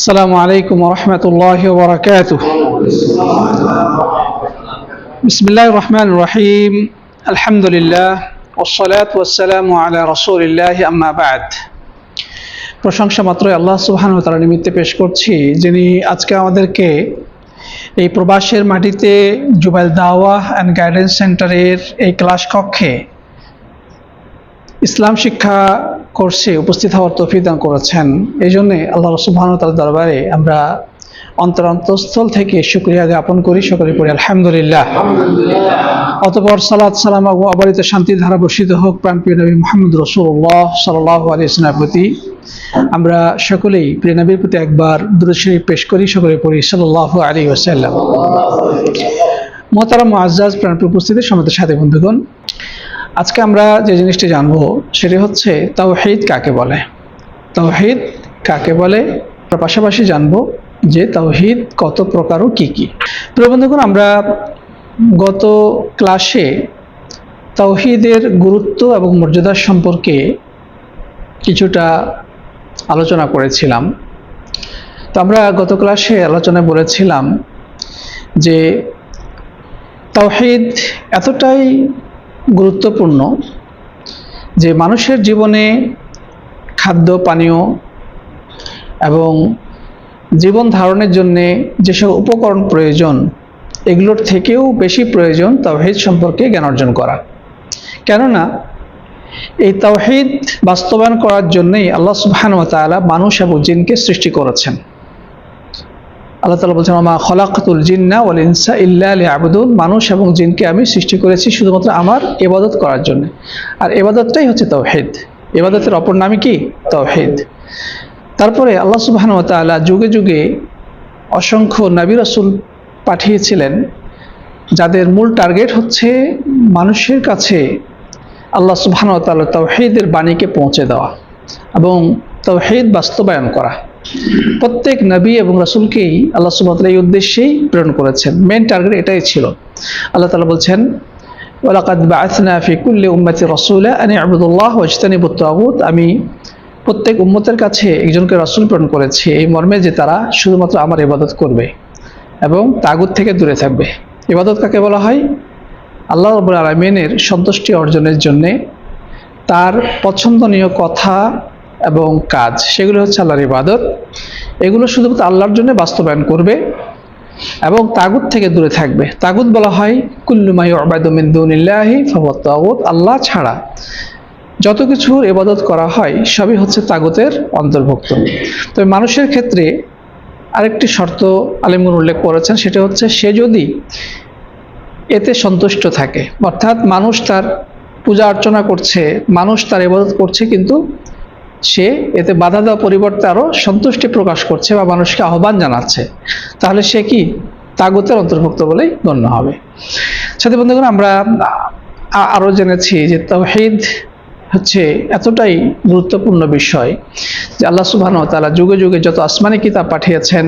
السلام عليكم ورحمة الله وبركاته بسم الله الرحمن الرحيم الحمد لله والصلاة والسلام على رسول الله أما بعد প্রশংসা মাত্রই আল্লাহ সুবহান তারা নিমিত্তে পেশ করছি যিনি আজকে আমাদেরকে এই প্রবাসের মাটিতে জুবাইল দাওয়া অ্যান্ড গাইডেন্স সেন্টারের এই ক্লাস কক্ষে ইসলাম শিক্ষা কোর্সে উপস্থিত হওয়ার তৌফিক দান করেছেন। এই জন্যে আল্লাহ সুবহান তার দরবারে আমরা অন্তর অন্তঃস্থল থেকে শুক্রিয়া জ্ঞাপন করি। সকলে পড়ি আলহামদুলিল্লাহ। অতপর সালাদ সালাম ও অবারিত শান্তি ধারা বর্ষিত হোক প্রাণপ্রিয় নবী মোহাম্মদ রসুল্লাহ সাল্লাহ আলী ইসলামের প্রতি। আমরা সকলেই প্রিয় নবীর প্রতি একবার দূরশ্রী পেশ করি সকলে পড়ি সাল্লাহ আলী ওসাল্লাম মোহতারাম আজাজ প্রাণপ্রিয় উপস্থিতি সমেত সাথে বন্ধুগণ আজকে আমরা যে জিনিসটি জানব, সেটি হচ্ছে তাওহিদ কাকে বলে? তাওহিদ কাকে বলে? তার পাশাপাশি জানব যে তাওহিদ কত প্রকার ও কি কী। প্রিয় বন্ধুগণ, আমরা গত ক্লাসে তাওহিদের গুরুত্ব এবং মর্যাদা সম্পর্কে কিছুটা আলোচনা করেছিলাম। তো আমরা গত ক্লাসে আলোচনায় বলেছিলাম যে তাওহিদ এতটাই গুরুত্বপূর্ণ যে মানুষের জীবনে খাদ্য, পানীয় এবং জীবন ধারণের জন্যে যেসব উপকরণ প্রয়োজন, এগুলোর থেকেও বেশি প্রয়োজন তাওহিদ সম্পর্কে জ্ঞান অর্জন করা। কেননা, এই তাওহিদ বাস্তবায়ন করার জন্যই আল্লাহ সুবহান তাআলা মানুষ এবং জিনকে সৃষ্টি করেছেন। আল্লাহ তালা বলছেন আমা খলাকাতুল জিন্না ওয়াল ইনসা ইল্লা আবুদুল মানুষ এবং জিনকে আমি সৃষ্টি করেছি শুধুমাত্র আমার এবাদত করার জন্য। আর এবাদতটাই হচ্ছে তাওহিদ। এবাদতের অপর নামই কি? তাওহিদ। তারপরে আল্লাহ সুবহান ওয়া তাআলা যুগে যুগে অসংখ্য নবী রসুল পাঠিয়েছিলেন, যাদের মূল টার্গেট হচ্ছে মানুষের কাছে আল্লাহ সুবহান ওয়া তাআলা তাওহিদের বাণীকে পৌঁছে দেওয়া এবং তাওহিদ বাস্তবায়ন করা। প্রত্যেক নবী এবং রাসুলকেই আল্লাহ সুবাহতাল এই উদ্দেশ্যেই প্রেরণ করেছেন। মেন টার্গেট এটাই ছিল। আল্লাহ তালা বলছেন ওলাকাদ বাসনা ফি কুল্লি উম্মতি রসুলা আনি আবুদুল্লাহ ওজতানিবু তাগুত আমি প্রত্যেক উম্মতের কাছে একজনকে রসুল প্রেরণ করেছি। এই মর্মে যে তারা শুধুমাত্র আমার ইবাদত করবে এবং তাগুত থেকে দূরে থাকবে। ইবাদত কাকে বলা হয়? আল্লাহ রবুল আলমিনের সন্তুষ্টি অর্জনের জন্যে তার পছন্দনীয় কথা এবং কাজ, সেগুলো হচ্ছে আল্লাহর ইবাদত। এগুলো শুধুমাত্র আল্লাহর জন্য বাস্তবায়ন করবে এবং তাগুত থেকে দূরে থাকবে। তাগুত বলা হয় কুল্লুমাই অবায়দুমিন্দুনিল্লাহি তাগুত আল্লাহ ছাড়া। যত কিছুর ইবাদত করা হয়, সবই হচ্ছে তাগুতের অন্তর্ভুক্ত। তবে মানুষের ক্ষেত্রে আরেকটি শর্ত আলিমগুন উল্লেখ করেছেন, সেটা হচ্ছে সে যদি এতে সন্তুষ্ট থাকে, অর্থাৎ মানুষ তার পূজা অর্চনা করছে, মানুষ তার ইবাদত করছে, কিন্তু সে এতে বাধা দেওয়া পরিবর্তে আরও সন্তুষ্টি প্রকাশ করছে বা মানুষকে আহ্বান জানাচ্ছে। তাহলে সে কি তাগুতের অন্তর্ভুক্ত বলেই গণ্য হবে। সাথে বন্ধুগণ, আমরা আরও জেনেছি যে তহিদ হচ্ছে এতটাই গুরুত্বপূর্ণ বিষয় যে আল্লাহ সুবহান তালা যুগে যুগে যত আসমানি কিতাব পাঠিয়েছেন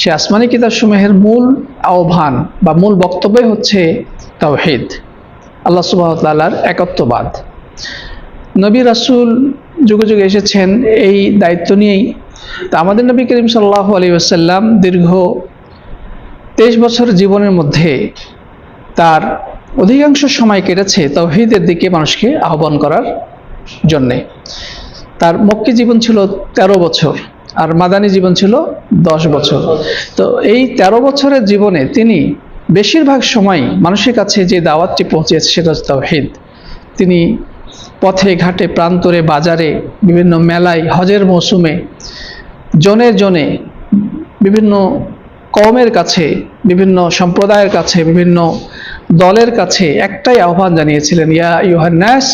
সে আসমানি কিতাবসমূহের মূল আহ্বান বা মূল বক্তব্যই হচ্ছে তাওহিদ আল্লাহ সুবাহ তাল্লার একত্ববাদ। নবী রাসুল যুগে যুগে এসেছেন এই দায়িত্ব নিয়েই। তা আমাদের নবী করিম সাল্লাহ আলী আসাল্লাম দীর্ঘ তেইশ বছর জীবনের মধ্যে তার অধিকাংশ সময় কেটেছে তৌহিদের দিকে মানুষকে আহ্বান করার জন্যে। তার মক্কি জীবন ছিল ১৩ বছর, আর মাদানী জীবন ছিল দশ বছর। তো এই ১৩ বছরের জীবনে তিনি বেশিরভাগ সময় মানুষের কাছে যে দাওয়াতটি পৌঁছেছে সেটা হচ্ছে তৌহিদ। তিনি পথে, ঘাটে, প্রান্তরে, বাজারে, বিভিন্ন মেলায়, হজের মৌসুমে, জনে জনে, বিভিন্ন কমের কাছে, বিভিন্ন সম্প্রদায়ের কাছে, বিভিন্ন দলের কাছে একটাই আহ্বান জানিয়েছিলেন, ইয়া ইউহান্নাস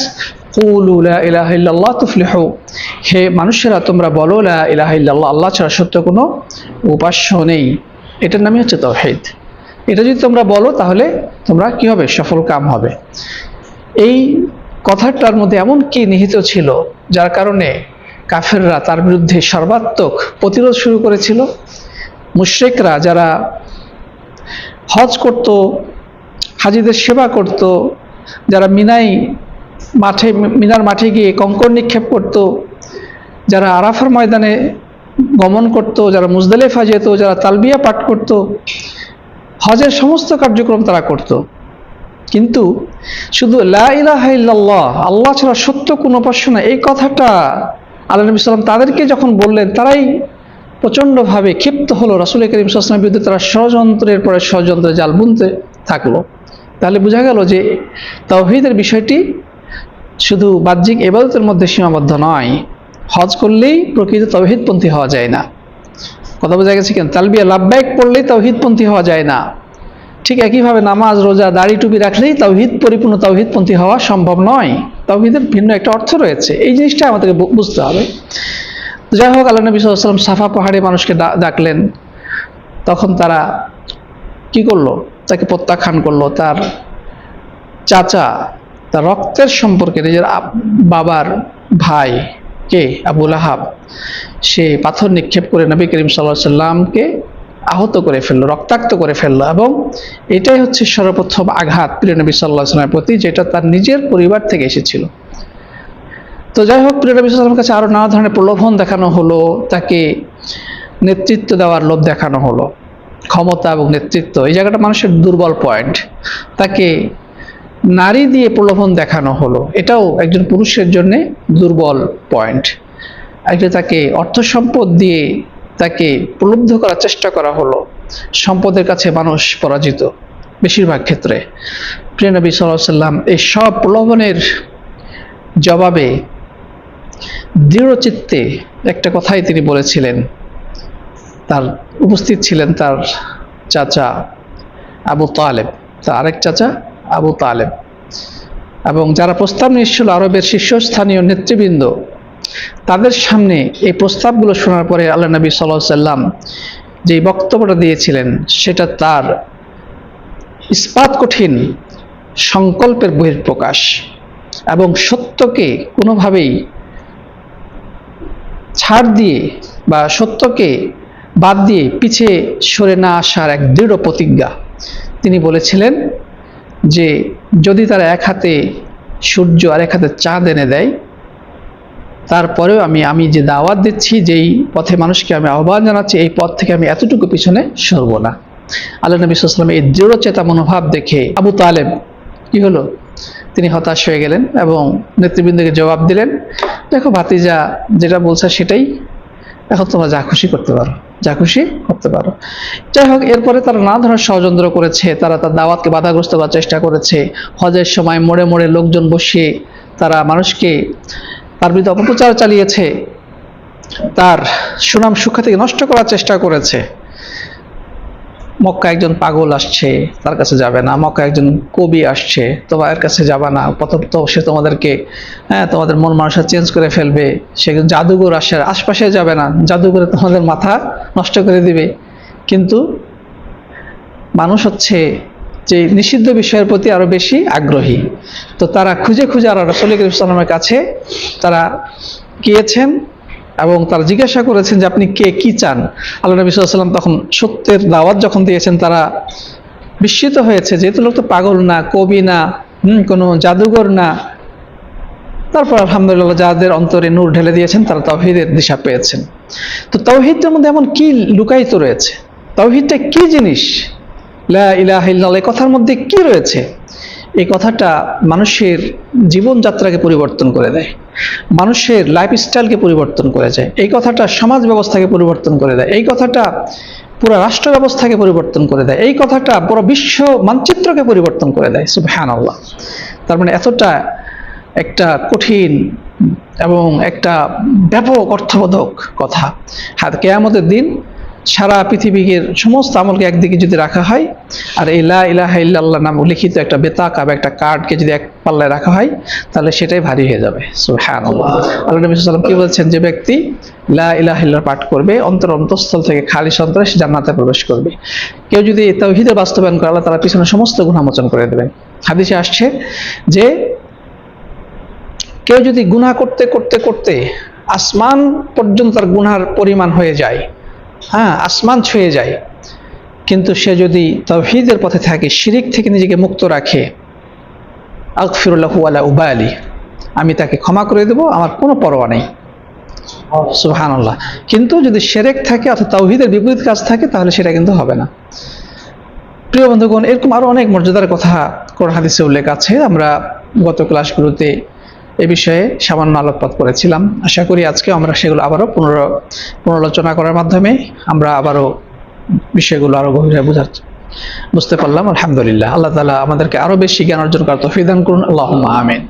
হে মানুষেরা, তোমরা বলো, লা ইলাহা ইল্লাল্লাহ, আল্লাহ ছাড়া সত্য কোনো উপাস্য নেই। এটার নামই হচ্ছে তৌহিদ। এটা যদি তোমরা বলো, তাহলে তোমরা কি সফল কাম হবে। এই কথাটার মধ্যে এমন কি নিহিত ছিল, যার কারণে কাফেররা তার বিরুদ্ধে সর্বাত্মক প্রতিরোধ শুরু করেছিল? মুশ্রিকরা যারা হজ করত, হাজিদের সেবা করত, যারা মিনাই মাঠে, মিনার মাঠে গিয়ে কঙ্কর নিক্ষেপ করত, যারা আরাফার ময়দানে গমন করত, যারা মুজদালিফা যেত, যারা তালবিয়া পাঠ করত, হজের সমস্ত কার্যক্রম তারা করত। কিন্তু শুধু লা ইলাহা আল্লাহ ছাড়া সত্য কোনো উপাস্য না। এই কথাটা আল্লাহ নবী সাল্লাম তাদেরকে যখন বললেন, তারাই প্রচণ্ডভাবে ক্ষিপ্ত হলো। রাসুল করিম সাল্লামের বিরুদ্ধে তারা ষড়যন্ত্রের পরে ষড়যন্ত্রে জাল বুনতে থাকল। তাহলে বোঝা গেল যে তাওহীদের বিষয়টি শুধু বাহ্যিক এবাদতের মধ্যে সীমাবদ্ধ নয়। হজ করলেই প্রকৃত তৌহিদপন্থী হওয়া যায় না। কথা বোঝা গেছে কেন? তালবিয়া লাভবায়ক পড়লেই তৌহিদপন্থী হওয়া যায় না। ঠিক একইভাবে নামাজ, রোজা, দাড়ি টুপি রাখলেই তাওহিদ, পরিপূর্ণ তাওহিদপন্থী হওয়া সম্ভব নয়। তাওহিদের ভিন্ন একটা অর্থ রয়েছে। এই জিনিসটা আমাদেরকে বুঝতে হবে। যাই হোক আল্লাহ নবী সাল্লাম সাফা পাহাড়ে মানুষকে ডাকলেন। তখন তারা কি করল? তাকে প্রত্যাখ্যান করল। তার চাচা, তার রক্তের সম্পর্কে নিজের বাবার ভাই কে? আবুল আহাব। সে পাথর নিক্ষেপ করে নবী করিম সাল্লাহ সাল্লামকে আহত করে ফেলল, রক্তাক্ত করে ফেলল এবং এটাই হচ্ছে সর্বপ্রথম আঘাত প্রিয় নবী সাল্লাহ সাল্লামের প্রতি যেটা তার নিজের পরিবার থেকে এসেছিল। তো যাই হোক, প্রিয় নবী সাল্লামের কাছে আরও নানা ধরনের প্রলোভন দেখানো হলো, তাকে নেতৃত্ব দেওয়ার লোভ দেখানো হলো, ক্ষমতা এবং নেতৃত্ব, এই জায়গাটা মানুষের দুর্বল পয়েন্ট তাকে নারী দিয়ে প্রলোভন দেখানো হলো, এটাও একজন পুরুষের জন্য দুর্বল পয়েন্ট একটা তাকে অর্থ সম্পদ দিয়ে তাকে প্রলুব্ধ করার চেষ্টা করা হলো। সম্পদের কাছে মানুষ পরাজিত বেশিরভাগ ক্ষেত্রে। প্রিয় নবী সাল্লাম এই সব প্রলোভনের জবাবে দৃঢ়চিত্তে একটা কথাই তিনি বলেছিলেন। তার উপস্থিত ছিলেন তার চাচা আবু তালেব, তার আরেক চাচা আবু তালেব। এবং যারা প্রস্তাব নিয়ে এসেছিল আরবের শীর্ষস্থানীয় নেতৃবৃন্দ তাদের সামনে এই প্রস্তাবগুলো শোনার পরে আল্লাহ নবী সাল্লাম যে বক্তব্যটা দিয়েছিলেন, সেটা তার ইস্পাত কঠিন, সংকল্পের বহিঃপ্রকাশ এবং সত্যকে কোনোভাবেই ছাড় দিয়ে বা সত্যকে বাদ দিয়ে পিছে সরে না আসার এক দৃঢ় প্রতিজ্ঞা। তিনি বলেছিলেন যে, যদি তারা এক হাতে সূর্য আর এক হাতে চাঁদ এনে দেয় তারপরেও আমি আমি যে দাওয়াত দিচ্ছি, যেই পথে মানুষকে আমি আহ্বান জানাচ্ছি, এই পথ থেকে আমি এতটুকু পিছনে সরব না। আল্লাহ নবী সাল্লাম এই দৃঢ়চেতা মনোভাব দেখে আবু তালেব কি হলো? তিনি হতাশ হয়ে গেলেন এবং নেতৃবৃন্দকে জবাব দিলেন, দেখো ভাতিজা, যেটা বলছে সেটাই। এখন তোমরা যা খুশি করতে পারো, যা খুশি করতে পারো। যাই হোক, এরপরে তারা নানা ধরনের ষড়যন্ত্র করেছে, তারা তার দাওয়াতকে বাধাগ্রস্ত করার চেষ্টা করেছে। হজের সময় মোড়ে মোড়ে লোকজন বসিয়ে তারা মানুষকে তার বিরুদ্ধে অপপ্রচার চালিয়েছে। তার সুনাম সুখ্যাতিকে নষ্ট করার চেষ্টা করেছে। মক্কা একজন পাগল আসছে, তার কাছে যাবে না। মক্কা একজন কবি আসছে, তোমার কাছে যাবে না। প্রথম তো সে তোমাদেরকে হ্যাঁ তোমাদের মন মানুষ চেঞ্জ করে ফেলবে। সে জাদুঘর আসে আশপাশে যাবে না। জাদুঘরে তোমাদের মাথা নষ্ট করে দিবে। কিন্তু মানুষ হচ্ছে যে নিষিদ্ধ বিষয়ের প্রতি আরও বেশি আগ্রহী। তো তারা খুঁজে খুঁজে আর রসুল কাছে তারা গিয়েছেন এবং তারা জিজ্ঞাসা করেছেন যে আপনি কে, কি চান? আল্লাহ নবী সাল্লাম তখন সত্যের দাওয়াত যখন দিয়েছেন, তারা বিস্মিত হয়েছে যেহেতু লোক তো পাগল না, কবি না, হুম, কোনো জাদুঘর না। তারপর আলহামদুলিল্লাহ যাদের অন্তরে নূর ঢেলে দিয়েছেন, তারা তৌহিদের দিশা পেয়েছেন। তো তৌহিদের মধ্যে এমন কি লুকায়িত রয়েছে? তৌহিদটা কি জিনিস? লা এই কথার মধ্যে কি রয়েছে? এই কথাটা মানুষের জীবনযাত্রাকে পরিবর্তন করে দেয়, মানুষের লাইফস্টাইলকে পরিবর্তন করে যায় এই কথাটা সমাজ ব্যবস্থাকে পরিবর্তন করে দেয়, এই কথাটা পুরো রাষ্ট্র ব্যবস্থাকে পরিবর্তন করে দেয়, এই কথাটা পুরো বিশ্ব মানচিত্রকে পরিবর্তন করে দেয় সুবহান আল্লাহ তার মানে এতটা একটা কঠিন এবং একটা ব্যাপক অর্থবোধক কথা। হ্যাঁ কেয়ামতের দিন সারা পৃথিবীর সমস্ত আমলকে একদিকে যদি রাখা হয়, আর এই লা ইলাহা ইল্লাল্লাহ নাম লিখিত একটা বেতাকা বা একটা কার্ডকে যদি এক পাল্লায় রাখা হয়, তাহলে সেটাই ভারী হয়ে যাবে। সুবহানাল্লাহ। আল্লাহ নবী সাল্লাম কি বলছেন? যে ব্যক্তি লা ইলাহা ইল্লাল্লাহ পাঠ করবে, অন্তর অন্তঃস্থল থেকে খালি সন্ত্রাস জান্নাতে প্রবেশ করবে। কেউ যদি তাওহীদের বাস্তবায়ন করে, আল্লাহ তারা পিছনে সমস্ত গুনাহ মোচন করে দেবেন। হাদিসে আসছে যে, কেউ যদি গুনাহ করতে করতে করতে আসমান পর্যন্ত তার গুনার পরিমাণ হয়ে যায় হ্যাঁ আসমান ছুঁয়ে যায়। কিন্তু সে যদি তৌহিদের পথে থাকে, শিরিক থেকে নিজেকে মুক্ত রাখে আকফিরুল্লাহু আলা উবালি, আমি তাকে ক্ষমা করে দেব, আমার কোনো পরোয়া নেই। সুহান আল্লাহ কিন্তু যদি সেরেক থাকে, অর্থাৎ তাওহিদের বিপরীত কাজ থাকে, তাহলে সেটা কিন্তু হবে না। প্রিয় বন্ধুগণ, এরকম আরও অনেক মর্যাদার কথা কোরআন হাদিসে উল্লেখ আছে। আমরা গত ক্লাসগুলোতে এ বিষয়ে সামান্য আলোকপাত করেছিলাম। আশা করি আজকে আমরা সেগুলো আবারও পুনর, পুনরালোচনা করার মাধ্যমে আমরা আবারও বিষয়গুলো আরও গভীরে বোঝার বুঝতে পারলাম। আলহামদুলিল্লাহ। আল্লাহ তালা আমাদেরকে আরও বেশি জ্ঞান অর্জন করার তৌফিক করুন। আল্লাহ আমিন।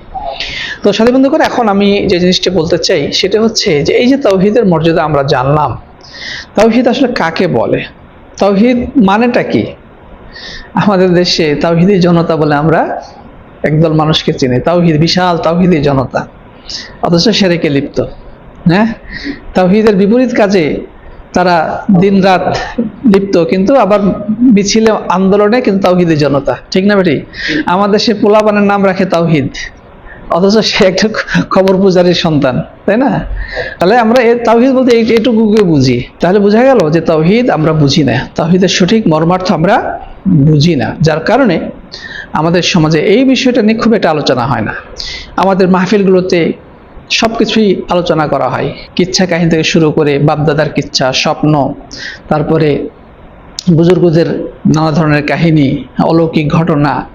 তো সাথী বন্ধু করে এখন আমি যে জিনিসটি বলতে চাই, সেটা হচ্ছে যে এই যে তাওহিদের মর্যাদা আমরা জানলাম তাওহিদ আসলে কাকে বলে? তাওহিদ মানেটা কি? আমাদের দেশে তাওহিদি জনতা বলে আমরা একদল মানুষকে চিনি। তাওহিদ, বিশাল তাওহিদি জনতা। অথচ সেরেকে লিপ্ত। হ্যাঁ? তাওহিদের বিপরীত কাজে তারা দিন রাত লিপ্ত, কিন্তু আবার মিছিলে আন্দোলনে কিন্তু তাওহিদের জনতা। ঠিক না বেটি? আমাদের সে পোলাপানের নাম রাখে তাওহিদ। অথচ সে একটা খবর পূজারীর সন্তান, তাই না? তাহলে আমরা তাওহিদ বলতে এই- এইটুকুকে বুঝি। তাহলে বোঝা গেল যে তাওহিদ আমরা বুঝি না। তাওহিদের সঠিক মর্মার্থ আমরা বুঝি না। যার কারণে আমাদের সমাজে এই বিষয়টা নিয়ে খুব একটা আলোচনা হয় না। আমাদের মাহফিলগুলোতে সব কিছুই আলোচনা করা হয়। কিচ্ছা কাহিনী থেকে শুরু করে বাপদাদার কিচ্ছা, স্বপ্ন, তারপরে বুজুর্গদের নানা ধরনের কাহিনী, অলৌকিক ঘটনা,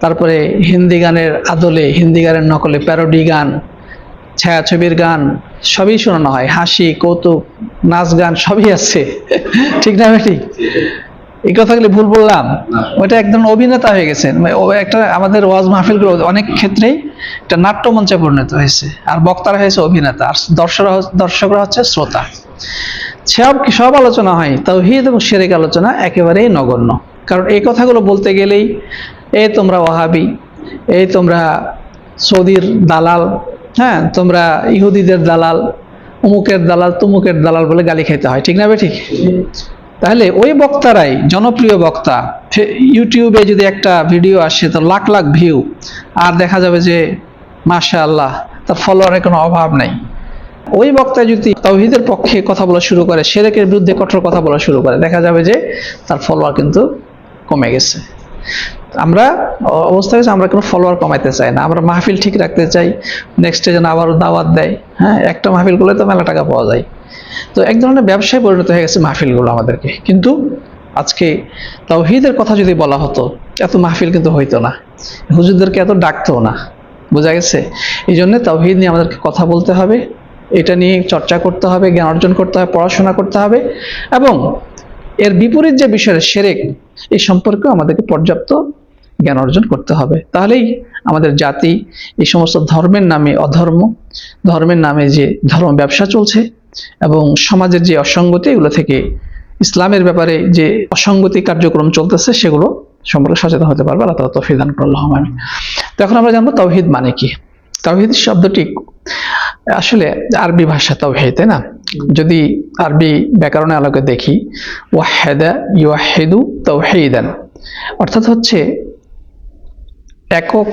তারপরে হিন্দি গানের আদলে, হিন্দি গানের নকলে প্যারোডি গান, ছায়াছবির গান, সবই শোনানো হয়। হাসি, কৌতুক, নাচ গান সবই আছে। ঠিক না বেটি এই কথাগুলি ভুল বললাম। ওটা একদম অভিনেতা হয়ে গেছেন মানে একটা আমাদের ওয়াজ মাহফিলগুলো অনেক ক্ষেত্রেই একটা নাট্যমঞ্চে পরিণত হয়েছে। আর বক্তারা হয়েছে অভিনেতা। আর দর্শকরা দর্শকরা হচ্ছে শ্রোতা। সব সব আলোচনা হয় তাওহিদ এবং সেরেক আলোচনা একেবারেই নগণ্য। কারণ এই কথাগুলো বলতে গেলেই এই তোমরা ওয়াহাবি এই তোমরা সৌদির দালাল হ্যাঁ তোমরা ইহুদিদের দালাল অমুকের দালাল তুমুকের দালাল বলে গালি খেতে হয়। ঠিক না বে ঠিক? তাহলে ওই বক্তারাই জনপ্রিয় বক্তা। ইউটিউবে যদি একটা ভিডিও আসে তো লাখ লাখ ভিউ। আর দেখা যাবে যে মাশা আল্লাহ তার ফলোয়ারের কোনো অভাব নাই। ওই বক্তা যদি তহিদের পক্ষে কথা বলা শুরু করে, সেরেকের বিরুদ্ধে কঠোর কথা বলা শুরু করে, দেখা যাবে যে, তার ফলোয়ার কিন্তু কমে গেছে। আমরা অবস্থা হচ্ছে আমরা কোনো ফলোয়ার কমাইতে চাই না। আমরা মাহফিল ঠিক রাখতে চাই নেক্সটে যেন আবারও দাওয়াত দেয়। হ্যাঁ একটা মাহফিল করলে তো মেলা টাকা পাওয়া যায়। তো এক ধরনের ব্যবসায় পরিণত হয়ে গেছে মাহফিলগুলো আমাদেরকে। কিন্তু আজকে তাওহিদের কথা যদি বলা হতো, এত মাহফিল কিন্তু হইতো না। হুজুরদেরকে এত ডাকতো না। বোঝা গেছে? এই জন্য তাওহিদ নিয়ে আমাদেরকে কথা বলতে হবে। এটা নিয়ে চর্চা করতে হবে, জ্ঞান অর্জন করতে হবে, পড়াশোনা করতে হবে। এবং এর বিপরীত যে বিষয় সেরেক, এই সম্পর্কেও আমাদেরকে পর্যাপ্ত জ্ঞান অর্জন করতে হবে। তাহলেই আমাদের জাতি এই সমস্ত ধর্মের নামে অধর্ম, ধর্মের নামে যে ধর্ম ব্যবসা চলছে এবং সমাজের যে অসঙ্গতি, এগুলো থেকে ইসলামের ব্যাপারে যে অসঙ্গতি কার্যক্রম চলতেছে, সেগুলো সম্পর্কে সচেতন হতে পারবে। আল্লাহ তালা তৌফিক দান করল্লাহ আমি তো এখন আমরা জানব তাওহিদ মানে কি? তাওহিদ শব্দটি আসলে আরবি ভাষা তাওহিদ তাই না? যদি আরবি ব্যাকরণের আলোকে দেখি, ওয়াহেদা ইউহেদু তাওহিদান অর্থাৎ হচ্ছে একক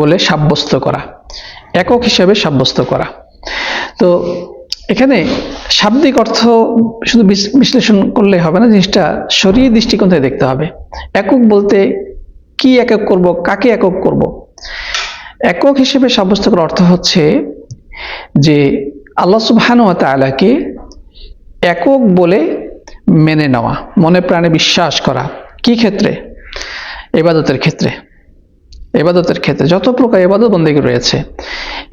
বলে সাব্যস্ত করা, একক হিসেবে সাব্যস্ত করা। তো এখানে শাব্দিক অর্থ শুধু বিশ্লেষণ করলে হবে না, জিনিসটা শরীর দৃষ্টিকোণ থেকে দেখতে হবে। একক বলতে কি একক করব, কাকে একক করব? একক হিসেবে সাব্যস্ত করার অর্থ হচ্ছে যে আল্লাহ সুবহানাহু ওয়া তাআলাকে একক বলে মেনে নেওয়া, মনে প্রাণে বিশ্বাস করা। কি ক্ষেত্রে? এবাদতের ক্ষেত্রে। এবাদতের ক্ষেত্রে, যত প্রকার এবাদত বন্দেগী রয়েছে,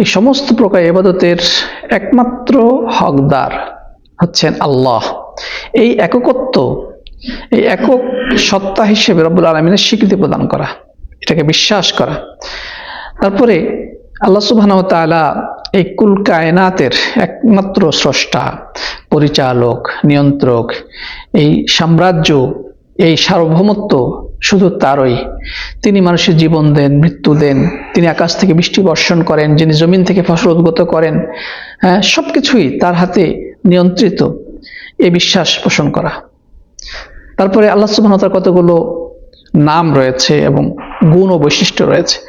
এই সমস্ত প্রকার এবাদতের একমাত্র হকদার হচ্ছেন আল্লাহ। এই এককত্ব, এই একক সত্তা হিসেবে রব্বুল আলমিনের স্বীকৃতি প্রদান করা, এটাকে বিশ্বাস করা। তারপরে আল্লাহ সুবহান তাআলা এই কুল কায়নাতের একমাত্র স্রষ্টা, পরিচালক, নিয়ন্ত্রক, এই সাম্রাজ্য, এই সার্বভৌমত্ব শুধু তারই। তিনি মানুষের জীবন দেন, মৃত্যু দেন। তিনি আকাশ থেকে বৃষ্টি বর্ষণ করেন, যিনি জমিন থেকে ফসল উদ্গত করেন হ্যাঁ সবকিছুই তার হাতে নিয়ন্ত্রিত। এই বিশ্বাস পোষণ করা। তারপরে আল্লাহ সুবহানাহু কতগুলো নাম রয়েছে এবং গুণ ও বৈশিষ্ট্য রয়েছে।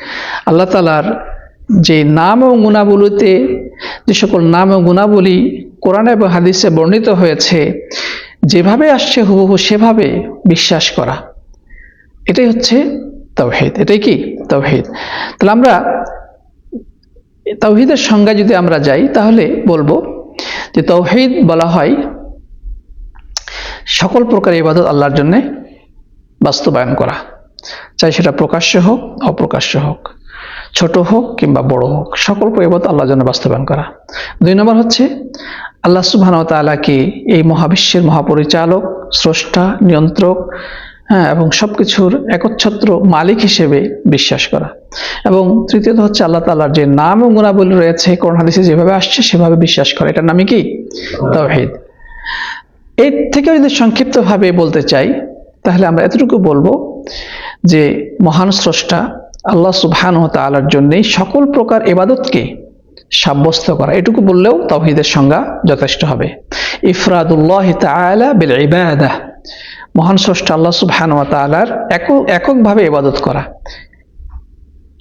আল্লাহ তালার যে নাম এবং গুণাবলীতে যে সকল নাম এবং গুণাবলী কোরআন এবং হাদিসে বর্ণিত হয়েছে, যেভাবে আসছে হুবহু সেভাবে বিশ্বাস করা। এটাই হচ্ছে তাওহিদ। এটাই কি? তাওহিদ। তাহলে আমরা তৌহিদের সংজ্ঞা যদি আমরা যাই, তাহলে বলব যে তৌহিদ বলা হয় সকল প্রকার ইবাদত আল্লাহর জন্য বাস্তবায়ন করা। চাই সেটা প্রকাশ্য হোক, অপ্রকাশ্য হোক, ছোট হোক কিংবা বড় হোক, সকল ইবাদত আল্লাহর জন্য বাস্তবায়ন করা। দুই নম্বর হচ্ছে আল্লাহ সুবহান তাআলাকে এই মহাবিশ্বের মহাপরিচালক, স্রষ্টা, নিয়ন্ত্রক হ্যাঁ এবং সবকিছুর একচ্ছত্র মালিক হিসেবে বিশ্বাস করা। এবং তৃতীয়ত হচ্ছে আল্লাহ তাআলার যে নাম ও গুণাবলী রয়েছে, কোরআন হাদিসে যেভাবে আসছে, সেভাবে বিশ্বাস করা। এটার নামই কি? তাওহীদ। এর থেকে যদি সংক্ষিপ্তভাবে বলতে চাই, তাহলে আমরা এতটুকু বলব যে মহান স্রষ্টা আল্লাহ সুবহান ও তাআলার জন্যই সকল প্রকার এবাদতকে সাব্যস্ত করা। এটুকু বললেও তাওহীদের সংজ্ঞা যথেষ্ট হবে। ইফরাদুল্লাহ তাআলা বিল ইবাদাহ মহান ষষ্ঠ আল্লাহ সুবহান তালার একক, এককভাবে ইবাদত করা।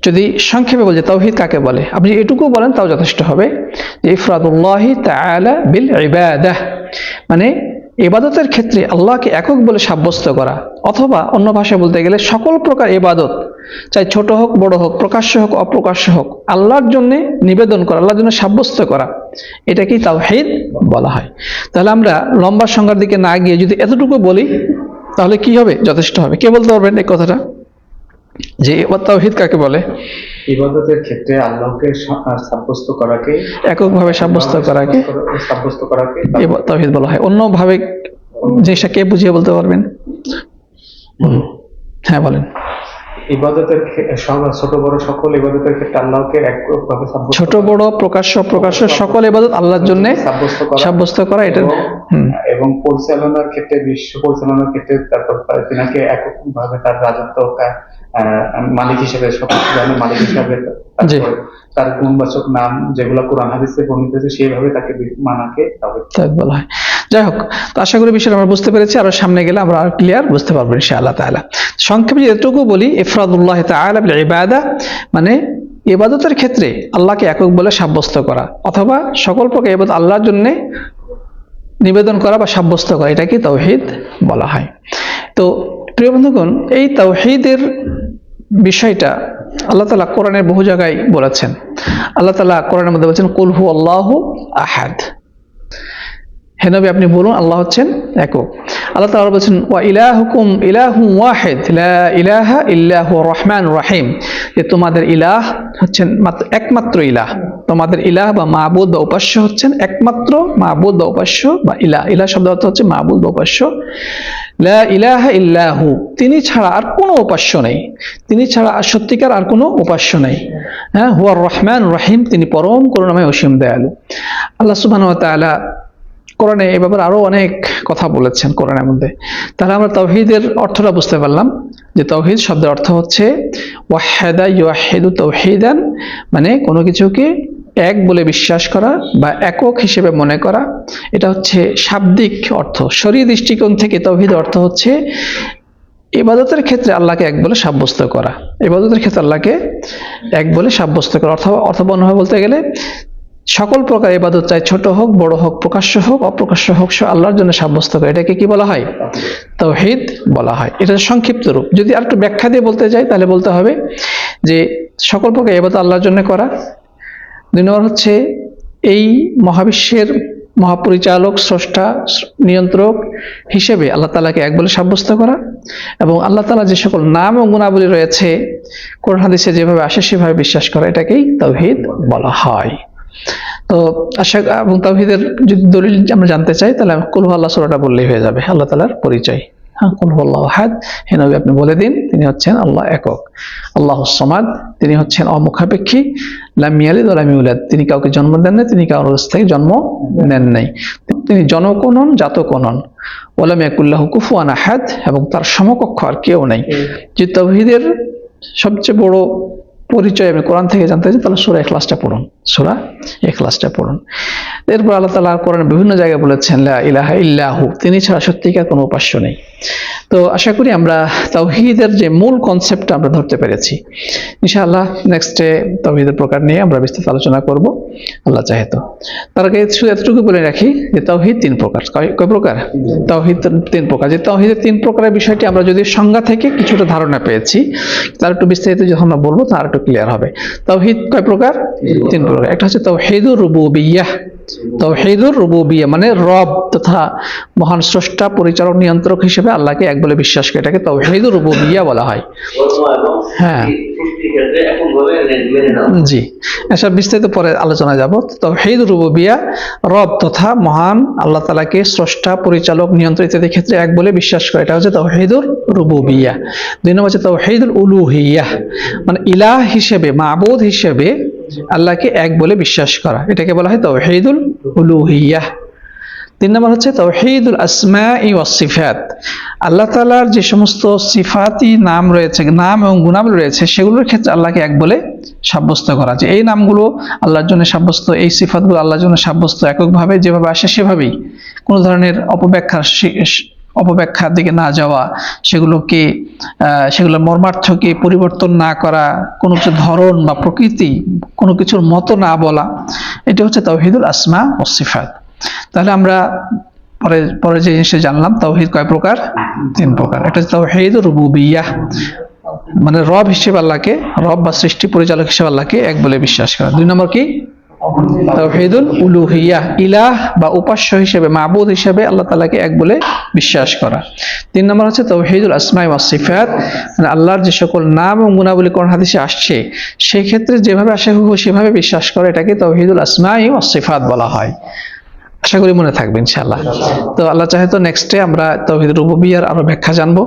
যদি সংক্ষেপে বলছে তৌহিদ কাকে বলে? আপনি এটুকু বলেন, তাও যথেষ্ট হবে। যে ইফরাদুল্লাহ তাআলা বিল ইবাদাহ মানে ইবাদতের ক্ষেত্রে আল্লাহকে একক বলে সাব্যস্ত করা, অথবা অন্য ভাষায় বলতে গেলে সকল প্রকার এবাদত চাই ছোট হোক, বড় হোক, প্রকাশ্য হোক, অপ্রকাশ্য হোক, আল্লাহর জন্য নিবেদন করা, আল্লাহর জন্য সাব্যস্ত করা, এটাকেই তাওহিদ বলা হয়। তাহলে আমরা লম্বা সংজ্ঞার দিকে না গিয়ে যদি এতটুকু বলি, তাহলে কি হবে? যথেষ্ট হবে। কে বলতে পারবেন এই কথাটা? যে এবার তাওহীদ কাকে বলে? ইবাদতের ক্ষেত্রে আল্লাহকে সাব্যস্ত করাকে এককভাবে সাব্যস্ত করাকে সাব্যস্ত করাকে তাওহীদ বলা হয়। অন্যভাবে জিনিসটা কে বুঝিয়ে বলতে পারবেন? হ্যাঁ বলেন। ইবাদতের ছোট বড় সকল ইবাদতের ক্ষেত্রে আল্লাহকে একভাবে সাব্যস্ত ছোট বড় প্রকাশ্য প্রকাশ্য সকল ইবাদত আল্লাহর জন্য সাব্যস্ত করা। সাব্যস্ত করা এটা এবং- পরিচালনার ক্ষেত্রে বিশ্ব পরিচালনার ক্ষেত্রে তারপর তার- তিনাকে এককভাবে তার রাজত্ব মালিক হিসেবে সবকিছু মালিক হিসেবে তার গুণবাচক নাম যেগুলো কোরআন হাদিসে বর্ণিত হয়েছে সেইভাবে তাকে মানাকে তবে বলা হয়। যাই হোক তো আশা করি বিষয়টা আমরা বুঝতে পেরেছি আরও সামনে গেলে আমরা আর ক্লিয়ার বুঝতে পারব ইনশাআল্লাহ তাআলা। সংক্ষেপে যদি এতটুকু বলি ইফরাদুল্লাহ তাআলা বিল ইবাদা মানে ইবাদতের ক্ষেত্রে আল্লাহকে একক বলে সাব্যস্ত করা অথবা সকল প্রকার ইবাদত আল্লাহর জন্য নিবেদন করা বা সাব্যস্ত করা এটাকে তাওহীদ বলা হয়। তো প্রিয় বন্ধুগণ এই তাওহীদের বিষয়টা আল্লাহ তালা কোরআনের বহু জায়গায় বলেছেন। আল্লাহ তালা কোরআনের মধ্যে বলছেন কুলহু আল্লাহ আহাদ। হে নবী, আপনি বলুন, আল্লাহ হচ্ছেন একক। আল্লাহ তাআলা বলছেন, ওয়া ইলাহুকুম ইলাহু ওয়াহিদ, লা ইলাহা ইল্লাহু রহমান রহিম। যে তোমাদের ইলাহ হচ্ছেন মাত্র একমাত্র ইলাহ। তোমাদের ইলাহ বা মাবুদ বা উপাস্য হচ্ছেন একমাত্র মাবুদ বা উপাস্য বা ইলাহ। ইলাহ শব্দ অর্থ হচ্ছে মাবুদ বা উপাস্য। লা ইলাহা ইল্লাহু, তিনি ছাড়া আর কোনো উপাস্য নেই। তিনি ছাড়া আর সত্যিকার আর কোনো উপাস্য নেই। হ্যাঁ হুয়ার রহমান রহিম, তিনি পরম করুণাময় অসীম দয়ালু। আল্লাহ সুবহানাহু ওয়া তাআলা কোরআনে এ ব্যাপারে আরও অনেক কথা বলেছেন কোরআনের মধ্যে। তাহলে আমরা তাওহীদের অর্থটা বুঝতে পারলাম যে তাওহীদ শব্দের অর্থ হচ্ছে ওয়াহেদা ইউহিদু তাওহীদান মানে কোনো কিছুকে এক বলে বিশ্বাস করা বা একক হিসেবে মনে করা। এটা হচ্ছে শাব্দিক অর্থ। শরীর দৃষ্টিকোণ থেকে তাওহীদ অর্থ হচ্ছে ইবাদতের ক্ষেত্রে আল্লাহকে এক বলে সাব্যস্ত করা। ইবাদতের ক্ষেত্রে আল্লাহকে এক বলে সাব্যস্ত করা। অথবা অথবা অন্যভাবে বলতে গেলে সকল প্রকার ইবাদত চাই, ছোট হোক, বড় হোক, প্রকাশ্য হোক, অপ্রকাশ্য হোক, সে আল্লাহর জন্য সাব্যস্ত করে। এটাকে কি বলা হয়? তাওহীদ বলা হয়। এটা সংক্ষিপ্ত রূপ। যদি আর একটু ব্যাখ্যা দিয়ে বলতে যাই, তাহলে বলতে হবে যে সকল প্রকার ইবাদত আল্লাহর জন্য করা। দুই নম্বর হচ্ছে এই মহাবিশ্বের মহাপরিচালক, স্রষ্টা, নিয়ন্ত্রক হিসেবে আল্লাহ তালাকে এক বলে সাব্যস্ত করা এবং আল্লাহ তালা যে সকল নাম ও গুণাবলী রয়েছে, কোরআন হাদিসে যেভাবে আসে সেভাবে বিশ্বাস করা, এটাকেই তাওহীদ বলা হয়। তো আশা এবং তাওহীদের যদি দলিল আমরা জানতে চাই তাহলে কুলহু আল্লাহ সুরাটা বললেই হয়ে যাবে আল্লাহ তালার পরিচয়। হ্যাঁ কুলহু আল্লাহ আহাদ হে নবী আপনি বলে দিন তিনি হচ্ছেন আল্লাহ একক। আল্লাহ সমাদ তিনি হচ্ছেন অমুখাপেক্ষী লাম ইয়ালিদ ওয়া তিনি কাউকে জন্ম দেন না তিনি কারোর থেকে জন্ম নেন নাই। তিনি জনকও নন জাতকও নন। ওয়ালাম ইয়াকুল্লাহু কুফুয়ান আহাদ এবং তার সমকক্ষ আর কেউ নেই। যে তাওহীদের সবচেয়ে বড় পরিচয় আমি কোরআন থেকে জানতে চাই, তাহলে সুরা এখলাসটা পড়ুন। সুরা এখলাসটা পড়ুন। এরপর আল্লাহ তালা কোরআন বিভিন্ন জায়গায় বলেছেন ইলাহা ইল্লাহু তিনি ছাড়া সত্যিকার কোনো উপাস্য নেই। তো আশা করি আমরা তাওহিদের যে মূল কনসেপ্টটা আমরা ধরতে পেরেছি। ইনশাআল্লাহ নেক্সটে তাওহিদের প্রকার নিয়ে আমরা বিস্তৃত আলোচনা করব। আল্লাহ চাহে তো। তার আগে শুধু এতটুকু বলে রাখি যে তাওহিদ তিন প্রকার। কয় কয় প্রকার? তাওহিদ তিন প্রকার। যে তাওহিদের তিন প্রকারের বিষয়টি আমরা যদি সংজ্ঞা থেকে কিছুটা ধারণা পেয়েছি, তার একটু বিস্তারিত যখন আমরা বলব, তার একটু ক্লিয়ার হবে। তাওহিদ কয় প্রকার? তিন প্রকার। একটা হচ্ছে তাওহিদুর রুবুবিয়াহ। তাওহিদুর রুবুবিয়া মানে রব তথা মহান স্রষ্টা, পরিচালক, নিয়ন্ত্রক হিসেবে আল্লাহকে এক বলে বিশ্বাস করে। এটাকে তাওহিদুর রুবুবিয়া বলা হয়। হ্যাঁ। জি। এসব বিস্তারিত পরে আলোচনা যাব। তৌহিদ রুবুবিয়া, রব তথা মহান আল্লাহ তালাকে স্রষ্টা, পরিচালক নিয়ন্ত্রণ ইত্যাদি ক্ষেত্রে এক বলে বিশ্বাস করে। এটা হচ্ছে তৌহিদুর রুবুবিয়া। দুই নম্বর হচ্ছে তৌহিদুল উলুহিয়া। মানে ইলাহ হিসেবে, মাবুদ হিসেবে আল্লাহকে এক বলে বিশ্বাস করা। এটাকে বলা হয় তৌহিদুল উলুহিয়া। তিন নম্বর হচ্ছে তৌহিদুল আসমা ই ওয়াসিফাত আল্লাহ তালার যে সমস্ত সিফাতি নাম রয়েছে, নাম এবং গুণাবলী রয়েছে, সেগুলোর ক্ষেত্রে আল্লাহকে এক বলে সাব্যস্ত করা যে এই নামগুলো আল্লাহর জন্য সাব্যস্ত, এই সিফাতগুলো আল্লাহর জন্য সাব্যস্ত এককভাবে, যেভাবে আসে সেভাবেই। কোনো ধরনের অপব্যাখ্যার অপব্যাখ্যার দিকে না যাওয়া, সেগুলোকে সেগুলোর মর্মার্থকে পরিবর্তন না করা, কোনো কিছু ধরন বা প্রকৃতি কোনো কিছুর মতো না বলা, এটা হচ্ছে তাওহিদুল আসমা ও সিফাত। তাহলে আমরা পরে পরে যে জিনিসটা জানলাম, তাওহিদ কয় প্রকার? তিন প্রকার। এটা হচ্ছে তাওহিদ রুবুবিয়াহ মানে রব হিসেবে আল্লাহকে, রব বা সৃষ্টি পরিচালক হিসেবে আল্লাহকে এক বলে বিশ্বাস করা। দুই নম্বর কি? তাওহিদুল উলুহিয়াহ ইলাহ বা উপাস্য হিসেবে, মাবুদ হিসেবে আল্লাহ তাআলাকে এক বলে বিশ্বাস করা। তিন নম্বর হচ্ছে তাওহিদুল আসমাই ওয়াস সিফাত। মানে আল্লাহর যে সকল নাম এবং গুণাবলী কোরআন হাদিসে আসছে সেই ক্ষেত্রে যেভাবে আসে হুবহু সেভাবে বিশ্বাস করা এটাকে তাওহিদুল আসমাই ওয়াস সিফাত বলা হয়। আশা করি মনে থাকবে ইনশাআল্লাহ। তো আল্লাহ চাহে তো নেক্সটে আমরা তৌহিদ রুবুবিয়ার আরও ব্যাখ্যা জানব।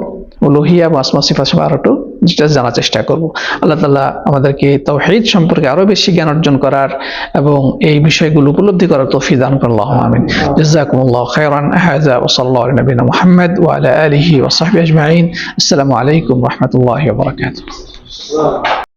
উলুহিয়া বা আসমা সিফাত সব আরও একটু ডিটেলস জানার চেষ্টা করব। আল্লাহ তালা আমাদেরকে তৌহিদ সম্পর্কে আরও বেশি জ্ঞান অর্জন করার এবং এই বিষয়গুলো উপলব্ধি করার তৌফিক দান করুন। আল্লাহ আমিন। হাযা ওয়া সাল্লাল্লাহু আলা নবিনা মুহাম্মদ ওয়া আলা আলিহি ওয়া সাহবিহি আজমাইন। আসসালামু আলাইকুম রাহমাতুল্লাহি ওয়া বারাকাতুহু।